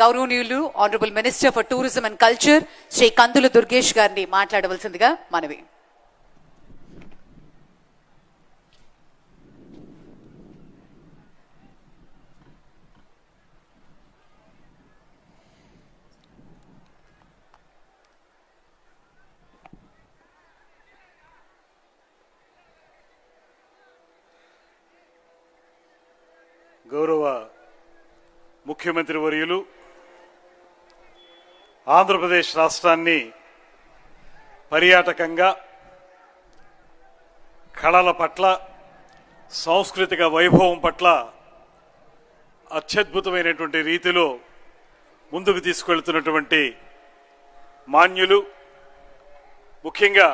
గౌరవనీయులు honourable minister for tourism and culture Shri Kandula Durgesh గారిని మాట్లాడవలసిందిగా మనవి. గౌరవ ముఖ్యమంత్రి వర్యులు ఆంధ్రప్రదేశ్ రాష్ట్రాన్ని పర్యాటకంగా కళల పట్ల సాంస్కృతిక వైభవం పట్ల అత్యద్భుతమైనటువంటి రీతిలో ముందుకు తీసుకెళ్తున్నటువంటి మాన్యులు ముఖ్యంగా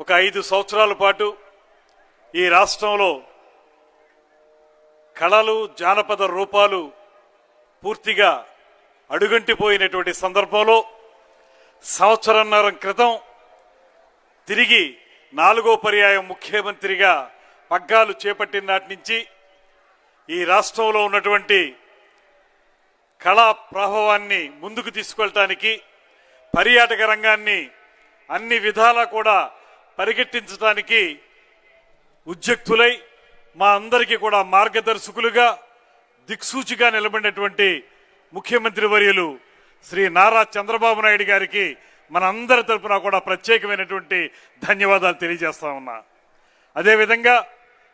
ఒక ఐదు సంవత్సరాల పాటు ఈ రాష్ట్రంలో కళలు జానపద రూపాలు పూర్తిగా అడుగంటిపోయినటువంటి సందర్భంలో సంవత్సరన్నర క్రితం తిరిగి నాలుగో పర్యాయం ముఖ్యమంత్రిగా పగ్గాలు చేపట్టిన నాటి నుంచి ఈ రాష్ట్రంలో ఉన్నటువంటి కళా ప్రభావాన్ని ముందుకు తీసుకెళ్ళటానికి పర్యాటక రంగాన్ని అన్ని విధాలా కూడా పరిగెట్టించడానికి ఉద్యుక్తులై మా అందరికీ కూడా మార్గదర్శకులుగా దిక్సూచిగా నిలబడినటువంటి ముఖ్యమంత్రి వర్యులు శ్రీ నారా చంద్రబాబు నాయుడు గారికి మన అందరి తరపున కూడా ప్రత్యేకమైనటువంటి ధన్యవాదాలు తెలియజేస్తా ఉన్నా. అదేవిధంగా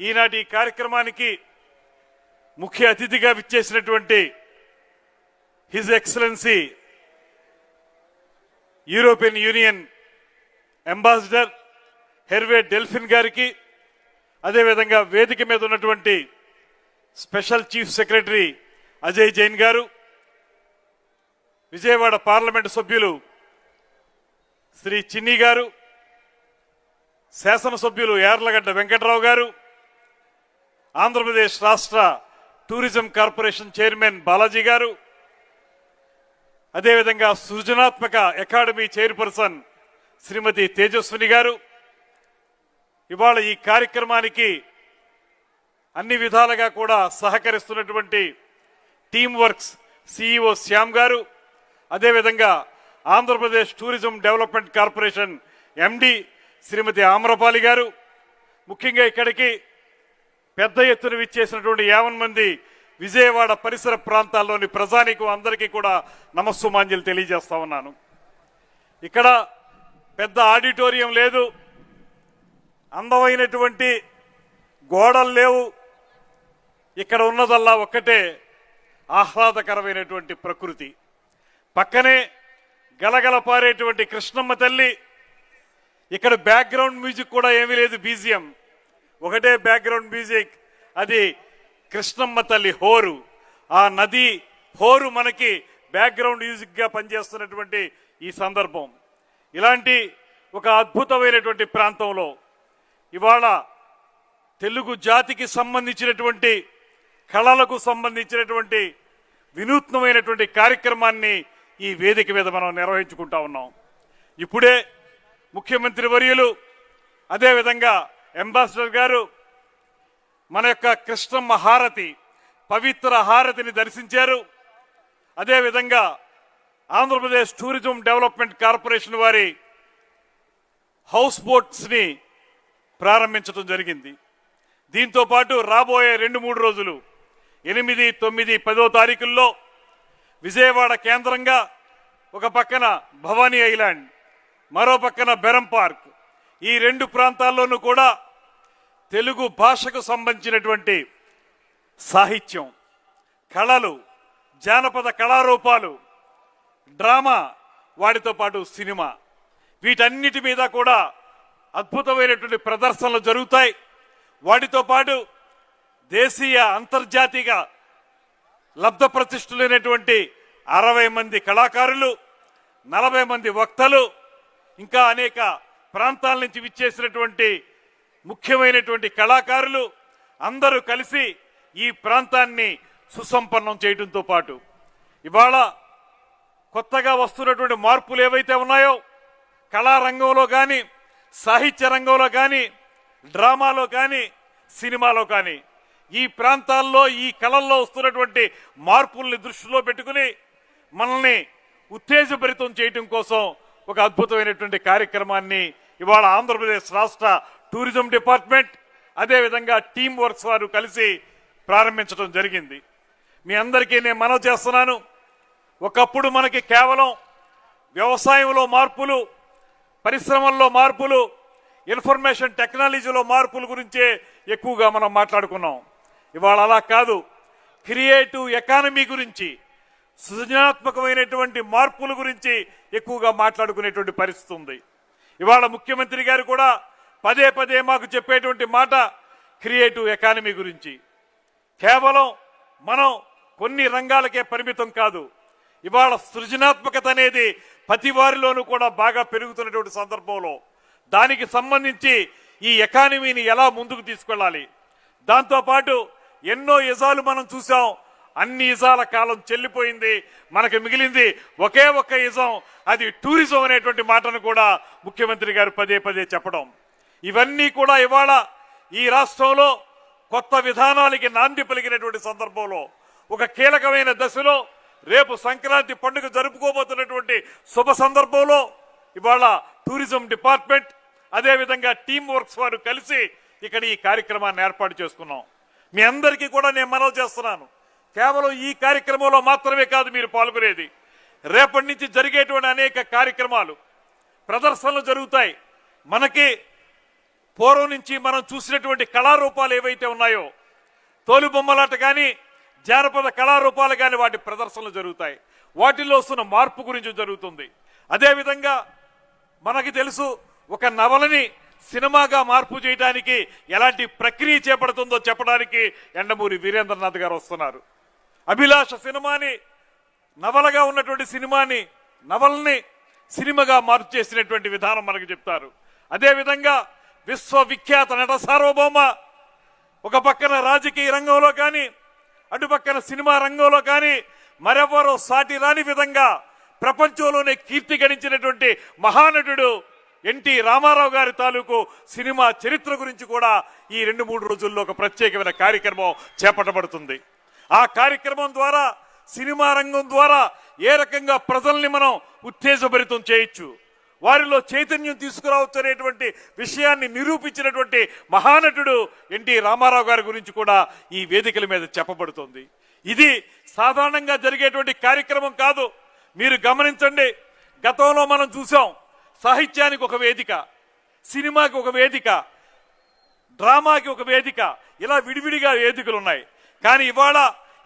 ఈనాటి ఈ కార్యక్రమానికి ముఖ్య అతిథిగా విచ్చేసినటువంటి his excellency European Union ambassador Herve Delphin గారికి అదేవిధంగా వేదిక మీద ఉన్నటువంటి special chief secretary Ajay Jain garu Vijayawada parliament సభ్యులు శ్రీ చిన్ని గారు శాసనసభ్యులు యార్లగడ్డ వెంకట్రావు గారు ఆంధ్రప్రదేశ్ రాష్ట్ర టూరిజం కార్పొరేషన్ చైర్మన్ బాలాజీ గారు అదేవిధంగా సృజనాత్మక అకాడమీ చైర్పర్సన్ శ్రీమతి తేజస్విని గారు. ఇవాళ ఈ కార్యక్రమానికి అన్ని విధాలుగా కూడా సహకరిస్తున్నటువంటి team works CEO Shyam garu అదేవిధంగా Andhra Pradesh tourism development corporation MD Shrimati Amrapali garu ముఖ్యంగా ఇక్కడికి పెద్ద ఎత్తున విచ్చేసినటువంటి యావన్ మంది విజయవాడ పరిసర ప్రాంతాల్లోని ప్రజానికి అందరికీ కూడా నమస్సుమాంజలు తెలియజేస్తా ఉన్నాను. ఇక్కడ పెద్ద ఆడిటోరియం లేదు అందమైనటువంటి గోడలు లేవు. ఇక్కడ ఉన్నదల్లా ఒక్కటే ఆహ్లాదకరమైనటువంటి ప్రకృతి. పక్కనే గలగలపారేటువంటి కృష్ణమ్మ తల్లి. ఇక్కడ బ్యాక్గ్రౌండ్ మ్యూజిక్ కూడా ఏమీ లేదు బీజియం. ఒకటే బ్యాక్గ్రౌండ్ మ్యూజిక్ అది కృష్ణమ్మ తల్లి హోరు. ఆ నది హోరు మనకి బ్యాక్గ్రౌండ్ మ్యూజిక్గా పనిచేస్తున్నటువంటి ఈ సందర్భం. ఇలాంటి ఒక అద్భుతమైనటువంటి ప్రాంతంలో ఇవాళ తెలుగు జాతికి సంబంధించినటువంటి కళలకు సంబంధించినటువంటి వినూత్నమైనటువంటి కార్యక్రమాన్ని ఈ వేదిక మీద మనం నిర్వహించుకుంటా ఉన్నాం. ఇప్పుడే ముఖ్యమంత్రి వర్యులు అదేవిధంగా అంబాసిడర్ గారు మన యొక్క కృష్ణమ్మ హారతి పవిత్ర హారతిని దర్శించారు. అదేవిధంగా ఆంధ్రప్రదేశ్ టూరిజం డెవలప్మెంట్ కార్పొరేషన్ వారి హౌస్ బోట్స్ని ప్రారంభించడం జరిగింది. దీంతో పాటు రాబోయే రెండు మూడు రోజులు ఎనిమిది తొమ్మిది పదో తారీఖుల్లో విజయవాడ కేంద్రంగా ఒక పక్కన భవానీ ఐలాండ్ మరో పక్కన బెరం పార్క్. ఈ రెండు ప్రాంతాల్లోనూ కూడా తెలుగు భాషకు సంబంధించినటువంటి సాహిత్యం కళలు జానపద కళారూపాలు డ్రామా వాటితో పాటు సినిమా. వీటన్నిటి మీద కూడా అద్భుతమైనటువంటి ప్రదర్శనలు జరుగుతాయి. వాటితో పాటు దేశీయ అంతర్జాతీయ లబ్ధ ప్రతిష్ఠులైనటువంటి అరవై మంది కళాకారులు నలభై మంది వక్తలు ఇంకా అనేక ప్రాంతాల నుంచి విచ్చేసినటువంటి ముఖ్యమైనటువంటి కళాకారులు అందరూ కలిసి ఈ ప్రాంతాన్ని సుసంపన్నం చేయడంతో పాటు ఇవాళ కొత్తగా వస్తున్నటువంటి మార్పులు ఏవైతే ఉన్నాయో కళారంగంలో కానీ సాహిత్య రంగంలో కానీ డ్రామాలో కానీ సినిమాలో కానీ ఈ ప్రాంతాల్లో ఈ కళల్లో వస్తున్నటువంటి మార్పుల్ని దృష్టిలో పెట్టుకుని మనల్ని ఉత్తేజభరితం చేయటం కోసం ఒక అద్భుతమైనటువంటి కార్యక్రమాన్ని ఇవాళ ఆంధ్రప్రదేశ్ రాష్ట్ర టూరిజం డిపార్ట్మెంట్ అదేవిధంగా టీం వర్క్స్ వారు కలిసి ప్రారంభించడం జరిగింది. మీ అందరికీ నేను మనవి చేస్తున్నాను. ఒకప్పుడు మనకి కేవలం వ్యవసాయంలో మార్పులు పరిశ్రమల్లో మార్పులు ఇన్ఫర్మేషన్ టెక్నాలజీలో మార్పుల గురించే ఎక్కువగా మనం మాట్లాడుకున్నాం. ఇవాళ అలా కాదు. క్రియేటివ్ ఎకానమీ గురించి సృజనాత్మకమైనటువంటి మార్పుల గురించి ఎక్కువగా మాట్లాడుకునేటువంటి పరిస్థితి ఉంది. ఇవాళ ముఖ్యమంత్రి గారు కూడా పదే పదే మాకు చెప్పేటువంటి మాట క్రియేటివ్ ఎకానమీ గురించి. కేవలం మనం కొన్ని రంగాలకే పరిమితం కాదు. ఇవాళ సృజనాత్మకత అనేది ప్రతి వారిలోనూ కూడా బాగా పెరుగుతున్నటువంటి సందర్భంలో దానికి సంబంధించి ఈ ఎకానమీని ఎలా ముందుకు తీసుకెళ్ళాలి? దాంతోపాటు ఎన్నో యజాలు మనం చూసాం అన్ని ఇజాల కాలం చెల్లిపోయింది. మనకు మిగిలింది ఒకే ఒక్క ఇజం. అది టూరిజం అనేటువంటి మాటను కూడా ముఖ్యమంత్రి గారు పదే పదే చెప్పడం. ఇవన్నీ కూడా ఇవాళ ఈ రాష్ట్రంలో కొత్త విధానాలకి నాంది పలికినటువంటి సందర్భంలో ఒక కీలకమైన దశలో రేపు సంక్రాంతి పండుగ జరుపుకోబోతున్నటువంటి శుభ సందర్భంలో ఇవాళ టూరిజం డిపార్ట్మెంట్ అదేవిధంగా టీం వర్క్స్ వారు కలిసి ఇక్కడ ఈ కార్యక్రమాన్ని ఏర్పాటు చేసుకున్నాం. మీ అందరికీ కూడా నేను మనవి చేస్తున్నాను. కేవలం ఈ కార్యక్రమంలో మాత్రమే కాదు మీరు పాల్గొనేది. రేపటి నుంచి జరిగేటువంటి అనేక కార్యక్రమాలు ప్రదర్శనలు జరుగుతాయి. మనకి పూర్వం నుంచి మనం చూసినటువంటి కళారూపాలు ఏవైతే ఉన్నాయో తోలు బొమ్మలాట కానీ జానపద కళారూపాలు కానీ వాటి ప్రదర్శనలు జరుగుతాయి. వాటిల్లో వస్తున్న మార్పు గురించి జరుగుతుంది. అదేవిధంగా మనకి తెలుసు ఒక నవలని సినిమాగా మార్పు చేయడానికి ఎలాంటి ప్రక్రియ చేపడుతుందో చెప్పడానికి ఎండమూరి వీరేంద్రనాథ్ గారు వస్తున్నారు. అభిలాష సినిమాని నవలగా ఉన్నటువంటి సినిమాని నవల్ని సినిమాగా మార్పు చేసినటువంటి విధానం మనకు చెప్తారు. అదేవిధంగా విశ్వవిఖ్యాత నట సార్వభౌమ ఒక పక్కన రాజకీయ రంగంలో కానీ అటు పక్కన సినిమా రంగంలో కానీ మరెవరో సాటి రాని విధంగా ప్రపంచంలోనే కీర్తి గడించినటువంటి మహానటుడు ఎన్టీ రామారావు గారి తాలూకు సినిమా చరిత్ర గురించి కూడా ఈ రెండు మూడు రోజుల్లో ఒక ప్రత్యేకమైన కార్యక్రమం చేపట్టబడుతుంది. ఆ కార్యక్రమం ద్వారా సినిమా రంగం ద్వారా ఏ రకంగా ప్రజల్ని మనం ఉత్తేజభరితం చేయొచ్చు వారిలో చైతన్యం తీసుకురావచ్చు అనేటువంటి విషయాన్ని నిరూపించినటువంటి మహానటుడు ఎన్టీ రామారావు గారి గురించి కూడా ఈ వేదికల మీద చెప్పబడుతుంది. ఇది సాధారణంగా జరిగేటువంటి కార్యక్రమం కాదు. మీరు గమనించండి గతంలో మనం చూసాం సాహిత్యానికి ఒక వేదిక సినిమాకి ఒక వేదిక డ్రామాకి ఒక వేదిక ఇలా విడివిడిగా వేదికలు ఉన్నాయి కానీ ఇవాళ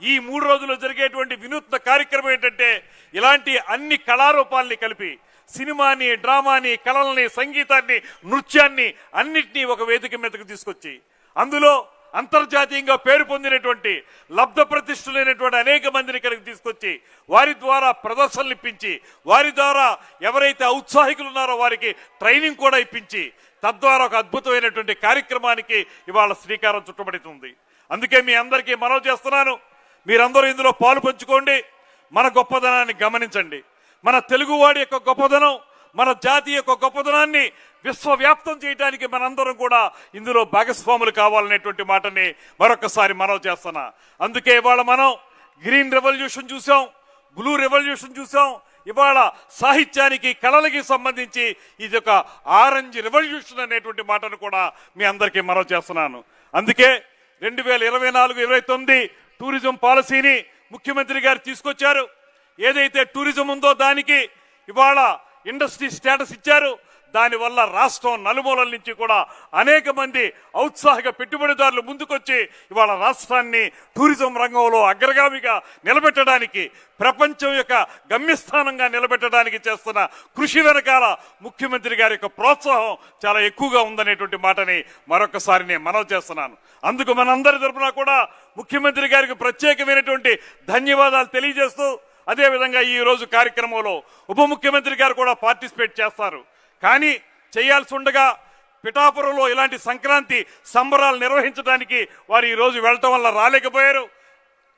ఈ మూడు రోజుల్లో జరిగేటువంటి వినూత్న కార్యక్రమం ఏంటంటే ఇలాంటి అన్ని కళారూపాల్ని కలిపి సినిమాని డ్రామాని కళల్ని సంగీతాన్ని నృత్యాన్ని అన్నిటినీ ఒక వేదిక మీదకు తీసుకొచ్చి అందులో అంతర్జాతీయంగా పేరు పొందినటువంటి లబ్ధ ప్రతిష్ఠులైనటువంటి అనేక మందిని ఇక్కడికి తీసుకొచ్చి వారి ద్వారా ప్రదర్శనలు ఇప్పించి వారి ద్వారా ఎవరైతే ఔత్సాహికులు ఉన్నారో వారికి ట్రైనింగ్ కూడా ఇప్పించి తద్వారా ఒక అద్భుతమైనటువంటి కార్యక్రమానికి ఇవాళ శ్రీకారం చుట్టబడుతుంది. అందుకే మీ అందరికీ మనవి చేస్తున్నాను. మీరందరూ ఇందులో పాలు పంచుకోండి. మన గొప్పదనాన్ని గమనించండి. మన తెలుగువాడి యొక్క గొప్పదనం మన జాతి యొక్క గొప్పదనాన్ని విశ్వవ్యాప్తం చేయడానికి మనందరం కూడా ఇందులో భాగస్వాములు కావాలనేటువంటి మాటని మరొకసారి మనవి చేస్తున్నా. అందుకే ఇవాళ మనం గ్రీన్ రెవల్యూషన్ చూసాం బ్లూ రెవల్యూషన్ చూసాం ఇవాళ సాహిత్యానికి కళలకి సంబంధించి ఇది ఒక ఆరెంజ్ రెవల్యూషన్ అనేటువంటి మాటను కూడా మీ అందరికీ మనవి చేస్తున్నాను. అందుకే రెండు వేల ఇరవై నాలుగు ఇరవై తొమ్మిది టూరిజం పాలసీని ముఖ్యమంత్రి గారు తీసుకొచ్చారు. ఏదైతే టూరిజం ఉందో దానికి ఇవాళ ఇండస్ట్రీ స్టేటస్ ఇచ్చారు. దానివల్ల రాష్ట్రం నలుమూలల నుంచి కూడా అనేక మంది ఔత్సాహిక పెట్టుబడిదారులు ముందుకొచ్చి ఇవాళ రాష్ట్రాన్ని టూరిజం రంగంలో అగ్రగామిగా నిలబెట్టడానికి ప్రపంచం యొక్క గమ్యస్థానంగా నిలబెట్టడానికి చేస్తున్న కృషి వెనకాల ముఖ్యమంత్రి గారి యొక్క ప్రోత్సాహం చాలా ఎక్కువగా ఉందనేటువంటి మాటని మరొకసారి నేను మనవి చేస్తున్నాను. అందుకు మనందరి తరఫున కూడా ముఖ్యమంత్రి గారికి ప్రత్యేకమైనటువంటి ధన్యవాదాలు తెలియజేస్తూ అదేవిధంగా ఈరోజు కార్యక్రమంలో ఉప ముఖ్యమంత్రి గారు కూడా పార్టిసిపేట్ చేస్తారు. కానీ చేయాల్సి ఉండగా పిఠాపురంలో ఇలాంటి సంక్రాంతి సంబరాలు నిర్వహించడానికి వారు ఈరోజు వెళ్ళటం వల్ల రాలేకపోయారు.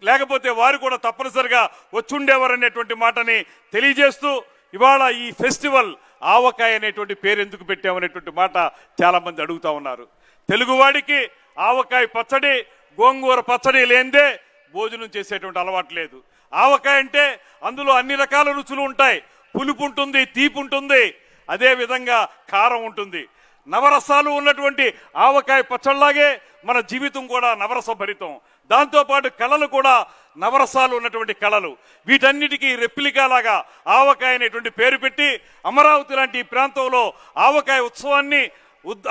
లేకపోతే వారు కూడా తప్పనిసరిగా వచ్చుండేవారు అనేటువంటి మాటని తెలియజేస్తూ ఇవాళ ఈ ఫెస్టివల్ ఆవకాయ అనేటువంటి పేరు ఎందుకు పెట్టామనేటువంటి మాట చాలామంది అడుగుతూ అడుగుతా ఉన్నారు. తెలుగువాడికి ఆవకాయ పచ్చడి గోంగూర పచ్చడి లేనిదే భోజనం చేసేటువంటి అలవాటు లేదు. ఆవకాయ అంటే అందులో అన్ని రకాల రుచులు ఉంటాయి. పులుపు ఉంటుంది తీపి ఉంటుంది అదేవిధంగా కారం ఉంటుంది. నవరసాలు ఉన్నటువంటి ఆవకాయ పచ్చళ్ళలాగే మన జీవితం కూడా నవరస భరితం. దాంతోపాటు కళలు కూడా నవరసాలు ఉన్నటువంటి కళలు. వీటన్నిటికీ రెప్లికాలాగా ఆవకాయ అనేటువంటి పేరు పెట్టి అమరావతి లాంటి ఈ ప్రాంతంలో ఆవకాయ ఉత్సవాన్ని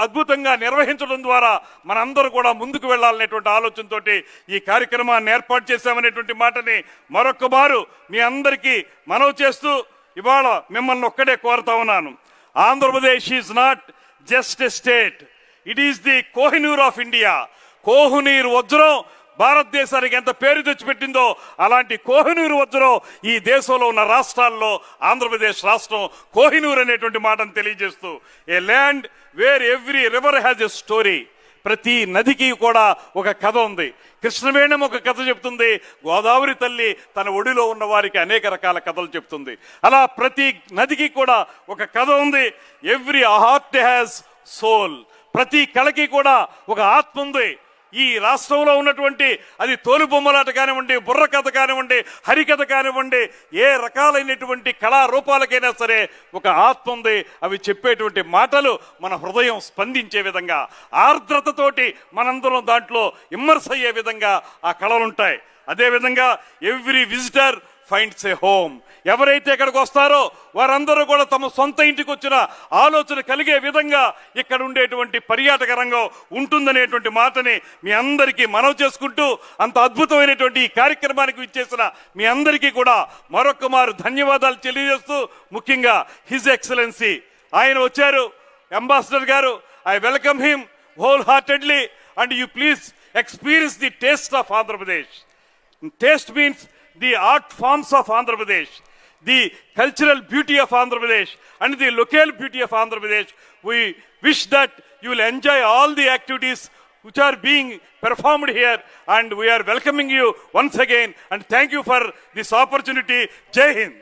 అద్భుతంగా నిర్వహించడం ద్వారా మనందరూ కూడా ముందుకు వెళ్ళాలనేటువంటి ఆలోచనతోటి ఈ కార్యక్రమాన్ని ఏర్పాటు చేశామనేటువంటి మాటని మరొక మారు మీ అందరికీ మనవి చేస్తూ ఇవాళ మిమ్మల్ని ఒక్కడే కోరుతా ఉన్నాను. Andhra Pradesh is not just a state it is the Kohinoor of India Kohinoor వజ్రం భారతదేశానికి ఎంత పేరు తెచ్చిపెట్టిందో అలాంటి కోహినూరు వజ్రం ఈ దేశంలో ఉన్న రాష్ట్రాల్లో ఆంధ్రప్రదేశ్ రాష్ట్రం కోహినూర్ అనేటువంటి మాటను తెలియజేస్తూ a land where every river has a story ప్రతి నదికి కూడా ఒక కథ ఉంది. కృష్ణవేణం ఒక కథ చెప్తుంది. గోదావరి తల్లి తన ఒడిలో ఉన్న వారికి అనేక రకాల కథలు చెప్తుంది. అలా ప్రతి నదికి కూడా ఒక కథ ఉంది. ఎవ్రీ హార్ట్ హ్యాస్ సోల్ ప్రతి కళకి కూడా ఒక ఆత్మ ఉంది. ఈ రాష్ట్రంలో ఉన్నటువంటి అది తోలుబొమ్మలాట కానివ్వండి బుర్రకథ కానివ్వండి హరికథ కానివ్వండి ఏ రకాలైనటువంటి కళారూపాలకైనా సరే ఒక ఆత్మ ఉంది. అవి చెప్పేటువంటి మాటలు మన హృదయం స్పందించే విధంగా ఆర్ద్రతతోటి మనందరం దాంట్లో ఇమ్మర్స్ అయ్యే విధంగా ఆ కళలుంటాయి. అదేవిధంగా every visitor finds a home. ఎవరైతే ఇక్కడికి వస్తారో వారందరూ కూడా తమ సొంత ఇంటికి వచ్చిన ఆలోచన కలిగే విధంగా ఇక్కడ ఉండేటువంటి పర్యాటక రంగం ఉంటుందనేటువంటి మాటని మీ అందరికీ మనవి చేసుకుంటూ అంత అద్భుతమైనటువంటి ఈ కార్యక్రమానికి ఇచ్చేసిన మీ అందరికీ కూడా మరొక మారు ధన్యవాదాలు తెలియజేస్తూ ముఖ్యంగా హిజ్ ఎక్సలెన్సీ. ఆయన వచ్చారు ambassador garu I welcome him whole heartedly and you please experience the taste of Andhra Pradesh. Taste means the art forms of Andhra Pradesh, the cultural beauty of Andhra Pradesh, and the local beauty of Andhra Pradesh. We wish that you will enjoy all the activities which are being performed here, and we are welcoming you once again. And thank you for this opportunity. Jai Hind.